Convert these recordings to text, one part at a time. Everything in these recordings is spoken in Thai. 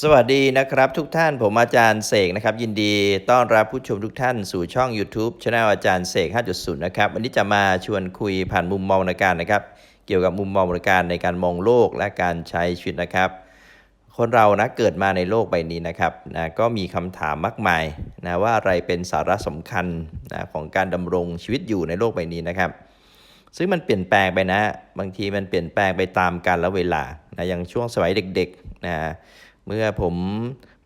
สวัสดีนะครับทุกท่านผมอาจารย์เสกนะครับ ยินดีต้อนรับผู้ชมทุกท่านสู่ช่อง YouTube c anel อาจารย์เสก 5.0 นะครับ วันนี้จะมาชวนคุยผ่านมุมมองในการนะครับ เกี่ยวกับมุมมองในการในการมองโลกและการใช้ชีวิตนะครับ คนเรานะเกิดมาในโลกใบนี้นะครับนะก็มีคำถามมากมายนะว่าอะไรเป็นสาระสำคัญนะของการดำรงชีวิตอยู่ในโลกใบนี้นะครับ ซึ่งมันเปลี่ยนแปลงไปนะ บางทีมันเปลี่ยนแปลงไปตามกาลและเวลานะอย่างช่วงสมัยเด็กๆนะ เมื่อผม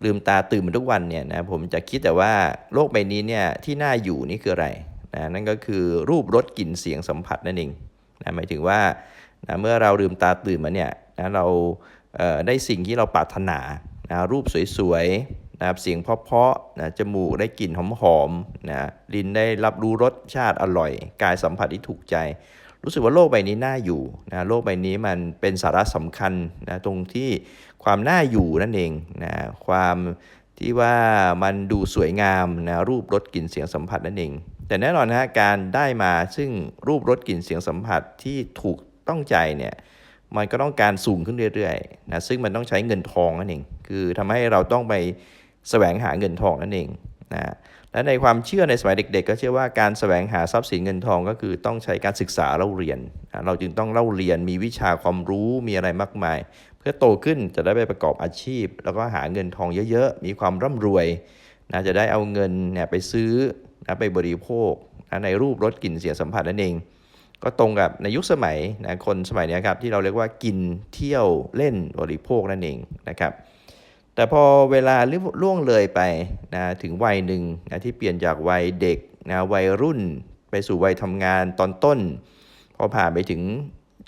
ลืมตาตื่นมาทุกวันเนี่ยนะผมจะคิดแต่ว่าโลกใบนี้เนี่ยที่น่าอยู่นี่คืออะไรนะนั่นก็คือรูปรสกลิ่นเสียงสัมผัสนั่นเองนะหมายถึงว่านะเมื่อเราลืมตาตื่นมาเนี่ยนะเราเอ่อได้สิ่งที่เราปรารถนานะรูปสวยๆนะเสียงเพาะๆนะจมูกได้กลิ่นหอมๆนะลิ้นได้รับรู้รสชาติอร่อย กายสัมผัสที่ถูกใจ รู้สึกว่าโลกใบนี้น่าอยู่นะโลกใบนี้มันเป็นสาระสำคัญนะตรงที่ความน่าอยู่นั่นเองนะความที่ว่ามันดูสวยงามนะรูปรสกลิ่นเสียงสัมผัสนั่นเอง แต่แน่นอนนะการได้มาซึ่งรูปรสกลิ่นเสียงสัมผัสที่ถูกต้องใจเนี่ยมันก็ต้องการสูงขึ้นเรื่อยๆนะซึ่งมันต้องใช้เงินทองนั่นเอง คือทำให้เราต้องไปแสวงหาเงินทองนั่นเองนะ และในความเชื่อในสมัยเด็ก ๆ ก็เชื่อว่าการแสวงหาทรัพย์สินเงินทองก็คือต้องใช้การศึกษาเล่าเรียน เราจึงต้องเล่าเรียนมีวิชาความรู้มีอะไรมากมาย เพื่อโตขึ้นจะได้ไปประกอบอาชีพ แล้วก็หาเงินทองเยอะๆ มีความร่ำรวยนะจะได้เอาเงินเนี่ยไปซื้อนะไปบริโภคนะในรูปรสกลิ่นเสียงสัมผัสนั่นเอง ก็ตรงกับในยุคสมัยนะคนสมัยนี้ครับที่เราเรียกว่ากินเที่ยวเล่นบริโภคนั่นเองนะครับ แต่พอเวลาล่วงเลยไปนะถึงวัยหนึ่งนะที่เปลี่ยนจากวัยเด็กนะวัยรุ่นไปสู่วัยทำงานตอนต้น พอผ่านไปถึง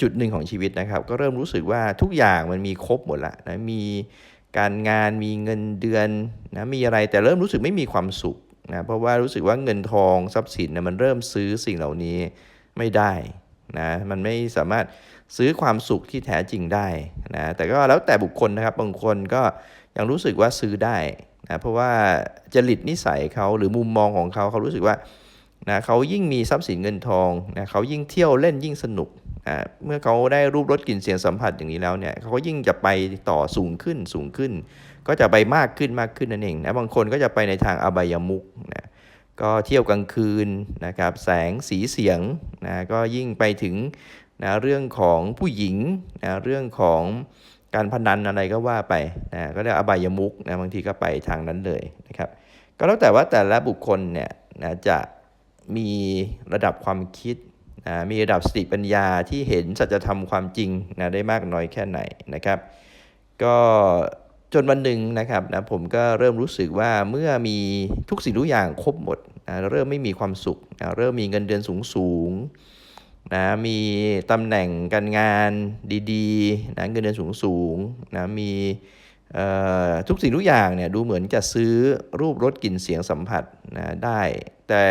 จุดหนึ่งของชีวิตนะครับ ก็เริ่มรู้สึกว่าทุกอย่างมันมีครบหมดละนะมีการงานมีเงินเดือนนะมีอะไรแต่เริ่มรู้สึกไม่มีความสุขนะเพราะว่ารู้สึกว่าเงินทองทรัพย์สินนะมันเริ่มซื้อสิ่งเหล่านี้ไม่ได้ นะมันไม่สามารถซื้อความสุขที่แท้จริงได้นะแต่ก็แล้วแต่บุคคลนะครับบางคนก็ยังรู้สึกว่าซื้อได้นะเพราะว่าจริตนิสัยเขาหรือมุมมองของเขาเขารู้สึกว่านะเขายิ่งมีทรัพย์สินเงินทองนะเขายิ่งเที่ยวเล่นยิ่งสนุกนะเมื่อเขาได้รูปรสกลิ่นเสียงสัมผัสอย่างนี้แล้วเนี่ยเขาก็ยิ่งจะไปต่อสูงขึ้นสูงขึ้น ก็จะไปมากขึ้นมากขึ้นนั่นเองนะบางคนก็จะไปในทางอบายมุกนะ ก็เที่ยวกลางคืนนะครับแสงสีเสียงนะก็ยิ่งไปถึงนะเรื่องของผู้หญิงนะเรื่องของการพนันอะไรก็ว่าไปนะก็เรียกอบายมุกนะบางทีก็ไปทางนั้นเลยนะครับก็แล้วแต่ว่าแต่ละบุคคลเนี่ยนะจะมีระดับความคิดนะมีระดับสติปัญญาที่เห็นสัจธรรมความจริงนะได้มากน้อยแค่ไหนนะครับ ก็ จนวันหนึ่งนะครับนะผมก็เริ่มรู้สึกว่าเมื่อมีทุกสิ่งทุกอย่างครบหมดนะเริ่มไม่มีความสุขนะเริ่มมีเงินเดือนสูงสูงนะมีตำแหน่งการงานดีๆนะเงินเดือนสูงสูงนะมีทุกสิ่งทุกอย่างเนี่ยดูเหมือนจะซื้อรูปรสกลิ่นเสียงสัมผัสนะได้ แต่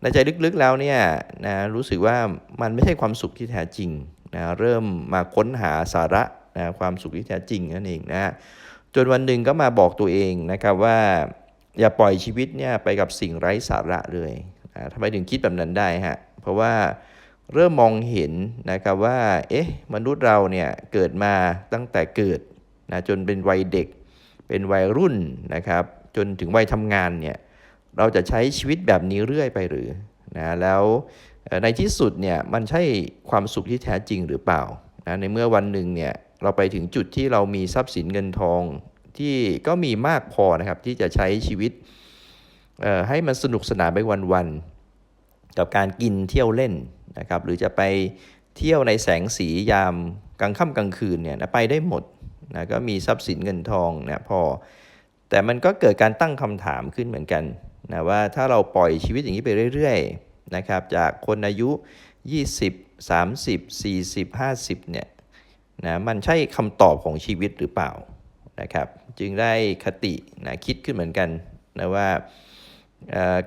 ในใจลึกๆแล้วเนี่ยนะรู้สึกว่ามันไม่ใช่ความสุขที่แท้จริงนะเริ่มมาค้นหาสาระนะความสุขที่แท้จริงนั่นเองนะ จนวันหนึ่งก็มาบอกตัวเองนะครับว่าอย่าปล่อยชีวิตเนี่ยไปกับสิ่งไร้สาระเลยอ่าทำไมถึงคิดแบบนั้นได้ฮะ เพราะว่าเริ่มมองเห็นนะครับว่า เอ๊ะ มนุษย์เราเนี่ยเกิดมาตั้งแต่เกิดนะจนเป็นวัยเด็ก เป็นวัยรุ่นนะครับ จนถึงวัยทำงานเนี่ย เราจะใช้ชีวิตแบบนี้เรื่อยไปหรือนะ แล้วในที่สุดเนี่ย มันใช่ความสุขที่แท้จริงหรือเปล่านะ ในเมื่อวันหนึ่งเนี่ย เราไปถึงจุดที่เรามีทรัพย์สินเงินทองที่ก็มีมากพอนะครับที่จะใช้ชีวิตให้มันสนุกสนานไปวันๆกับการกินเที่ยวเล่นนะครับหรือจะไปเที่ยวในแสงสียามกลางค่ำกลางคืนเนี่ยนะไปได้หมดนะก็มีทรัพย์สินเงินทองนะพอ แต่มันก็เกิดการตั้งคำถามขึ้นเหมือนกันนะว่าถ้าเราปล่อยชีวิตอย่างนี้ไปเรื่อยๆนะครับจากคนอายุ 20 30 40 50เนี่ย นะมันใช่คำตอบของชีวิตหรือเปล่านะครับ จึงได้คตินะคิดขึ้นเหมือนกันนะว่า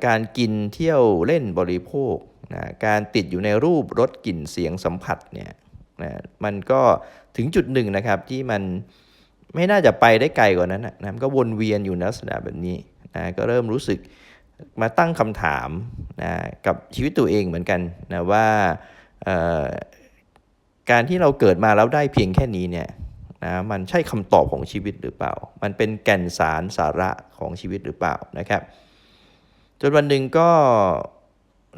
การกินเที่ยวเล่นบริโภคนะการติดอยู่ในรูปรสกลิ่นเสียงสัมผัสเนี่ยนะมันก็ถึงจุดหนึ่งนะครับที่มันไม่น่าจะไปได้ไกลกว่านั้นนะนะมันก็วนเวียนอยู่ในลักษณะแบบนี้นะก็เริ่มรู้สึกมาตั้งคำถามนะกับชีวิตตัวเองเหมือนกันนะว่า การที่เราเกิดมาแล้วได้เพียงแค่นี้เนี่ยนะมันใช่คำตอบของชีวิตหรือเปล่า มันเป็นแก่นสารสาระของชีวิตหรือเปล่านะครับ จนวันหนึ่งก็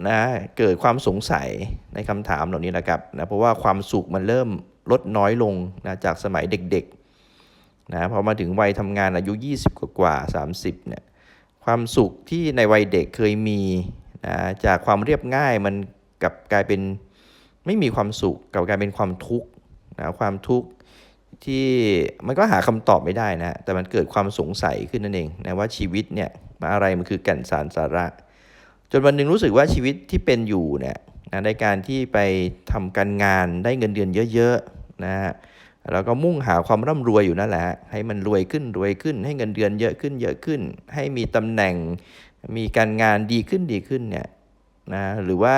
นะเกิดความสงสัยในคำถามเหล่านี้นะครับนะเพราะว่าความสุขมันเริ่มลดน้อยลงนะจากสมัยเด็กๆนะพอมาถึงวัยทำงานอายุ 20 กว่ากว่า 30เนี่ยความสุขที่ในวัยเด็กเคยมีนะจากความเรียบง่ายมันกลับกลายเป็น ไม่มีความสุขกับกายเป็นความทุกข์นะความทุกข์ที่มันก็หาคำตอบไม่ได้นะ แต่มันเกิดความสงสัยขึ้นนั่นเองนะว่าชีวิตเนี่ยมาอะไรมันคือแก่นสารสาระ จนวันหนึ่งรู้สึกว่าชีวิตที่เป็นอยู่เนี่ยนะในการที่ไปทำการงานได้เงินเดือนเยอะๆนะฮะแล้วก็มุ่งหาความร่ำรวยอยู่นั่นแหละฮะให้มันรวยขึ้นรวยขึ้น ให้เงินเดือนเยอะขึ้นเยอะขึ้น ให้มีตำแหน่งมีการงานดีขึ้นดีขึ้นเนี่ยนะหรือว่า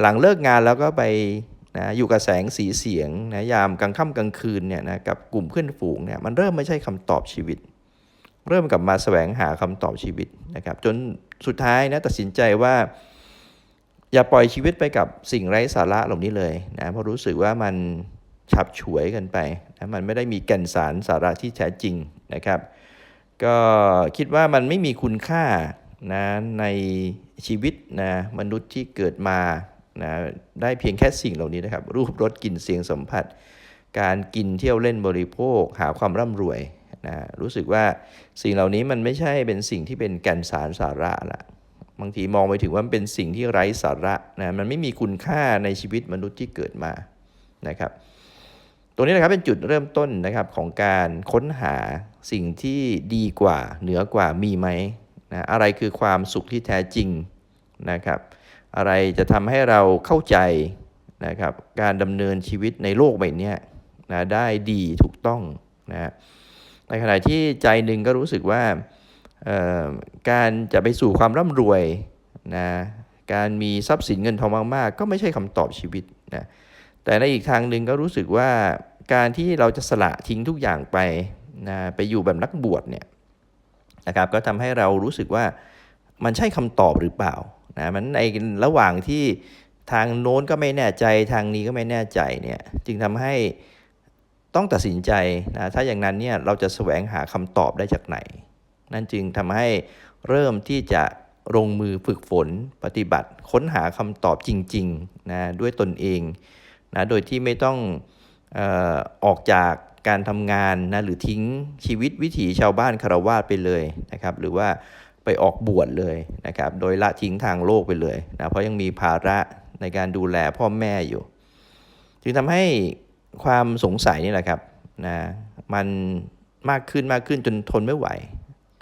หลังเลิกงานแล้วก็ไปนะอยู่กับแสงสีเสียงนะยามกลางค่ำกลางคืนเนี่ยนะกับกลุ่มเพื่อนฝูงเนี่ยมันเริ่มไม่ใช่คำตอบชีวิต เริ่มกลับมาแสวงหาคำตอบชีวิตนะครับ จนสุดท้ายนะตัดสินใจว่า อย่าปล่อยชีวิตไปกับสิ่งไร้สาระเหล่านี้เลยนะเพราะรู้สึกว่ามันฉับฉวยกันไปนะมันไม่ได้มีแก่นสารสาระที่แท้จริงนะครับ ก็คิดว่ามันไม่มีคุณค่านะในชีวิตนะมนุษย์ที่เกิดมา นะได้เพียงแค่สิ่งเหล่านี้นะครับ รูปรสกลิ่นเสียงสัมผัส การกินเที่ยวเล่นบริโภค หาความร่ำรวยนะรู้สึกว่าสิ่งเหล่านี้มันไม่ใช่เป็นสิ่งที่เป็นแก่นสารสาระละบางทีมองไปถึงว่ามันเป็นสิ่งที่ไร้สาระนะมันไม่มีคุณค่าในชีวิตมนุษย์ที่เกิดมานะครับ ตรงนี้นะครับเป็นจุดเริ่มต้นนะครับของการค้นหาสิ่งที่ดีกว่าเหนือกว่ามีไหมนะอะไรคือความสุขที่แท้จริงนะครับ อะไรจะทำให้เราเข้าใจนะครับการดำเนินชีวิตในโลกใบนี้นะได้ดีถูกต้องนะในขณะที่ใจหนึ่งก็รู้สึกว่าการจะไปสู่ความร่ำรวยนะการมีทรัพย์สินเงินทองมาก ๆ ก็ไม่ใช่คำตอบชีวิตนะแต่ในอีกทางหนึ่งก็รู้สึกว่าการที่เราจะสละทิ้งทุกอย่างไปนะไปอยู่แบบนักบวชเนี่ยนะครับก็ทำให้เรารู้สึกว่ามันใช่คำตอบหรือเปล่า นะมันในระหว่างที่ทางโน้นก็ไม่แน่ใจทางนี้ก็ไม่แน่ใจเนี่ยจึงทำให้ต้องตัดสินใจนะถ้าอย่างนั้นเนี่ยเราจะแสวงหาคำตอบได้จากไหน นั่นจึงทำให้เริ่มที่จะลงมือฝึกฝนปฏิบัติ ค้นหาคำตอบจริงๆนะด้วยตนเองนะโดยที่ไม่ต้องเออออกจากการทำงานนะหรือทิ้งชีวิตวิถีชาวบ้านคารวาสไปเลยนะครับ หรือว่า ไปออกบวชเลยนะครับ โดยละทิ้งทางโลกไปเลยนะ เพราะยังมีภาระในการดูแลพ่อแม่อยู่ จึงทำให้ความสงสัยนี่แหละครับนะมันมากขึ้นมากขึ้นจนทนไม่ไหว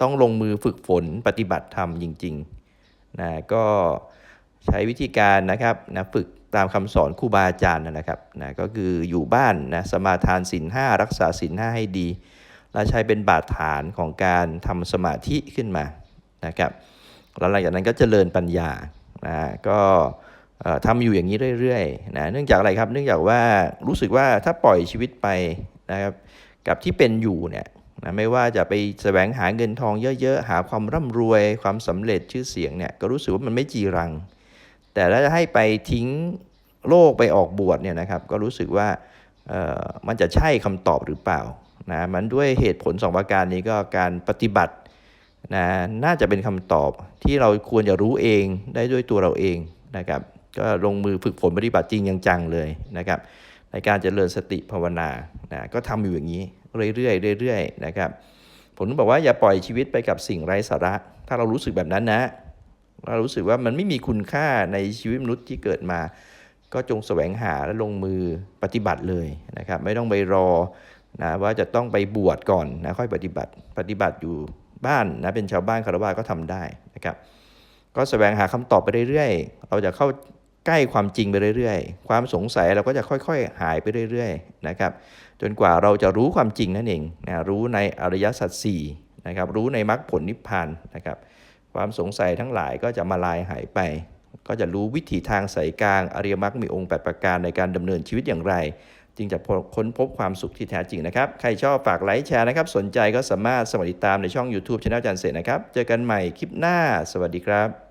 ต้องลงมือฝึกฝนปฏิบัติธรรมจริงๆนะก็ใช้วิธีการนะครับนะฝึกตามคำสอนครูบาอาจารย์นะครับนะก็คืออยู่บ้านนะสมาทานศีลห้ารักษาศีลห้าให้ดี และใช้เป็นบาดฐานของการทำสมาธิขึ้นมา นะครับแล้วหลังจากนั้นก็เจริญปัญญานะก็เอ่อทำอยู่อย่างนี้เรื่อยๆนะเนื่องจากอะไรครับ เนื่องจากว่ารู้สึกว่าถ้าปล่อยชีวิตไปนะครับกับที่เป็นอยู่เนี่ยนะไม่ว่าจะไปแสวงหาเงินทองเยอะๆ หาความร่ำรวย ความสำเร็จชื่อเสียงเนี่ยก็รู้สึกว่ามันไม่จีรัง แต่ถ้าจะให้ไปทิ้งโลกไปออกบวชเนี่ยนะครับก็รู้สึกว่ามันจะใช่คำตอบหรือเปล่านะมันด้วยเหตุผลสองประการนี้ก็การปฏิบัติ นะน่าจะเป็นคำตอบที่เราควรจะรู้เองได้ด้วยตัวเราเองนะครับก็ลงมือฝึกฝนปฏิบัติจริงอย่างจังเลยนะครับ ในการเจริญสติภาวนานะก็ทำอยู่อย่างนี้เรื่อยๆเรื่อยๆนะครับผมบอกว่าอย่าปล่อยชีวิตไปกับสิ่งไร้สาระ ถ้าเรารู้สึกแบบนั้นนะเรารู้สึกว่ามันไม่มีคุณค่าในชีวิตมนุษย์ที่เกิดมา ก็จงแสวงหาและลงมือปฏิบัติเลยนะครับ ไม่ต้องไปรอนะว่าจะต้องไปบวชก่อนนะค่อยปฏิบัติปฏิบัติอยู่ บ้านนะเป็นชาวบ้านคารวะก็ทำได้นะครับ ก็แสวงหาคำตอบไปเรื่อยๆ เราจะเข้าใกล้ความจริงไปเรื่อยๆ ความสงสัยเราก็จะค่อยๆ หายไปเรื่อยๆนะครับจนกว่าเราจะรู้ความจริงนั่นเองนะรู้ในอริยสัจสี่นะครับรู้ในมรรคผลนิพพานนะครับ ความสงสัยทั้งหลายก็จะมาลายหายไป ก็จะรู้วิถีทางสายกลางอริยมรรคมีองค์ 8 ประการในการดำเนินชีวิตอย่างไร จึงจะค้นพบความสุขที่แท้จริงนะครับ ใครชอบฝากไลค์แชร์นะครับ สนใจก็สามารถสมัครติดตามในช่อง YouTube ช anel จันเสกนะครับ เจอกันใหม่คลิปหน้า สวัสดีครับ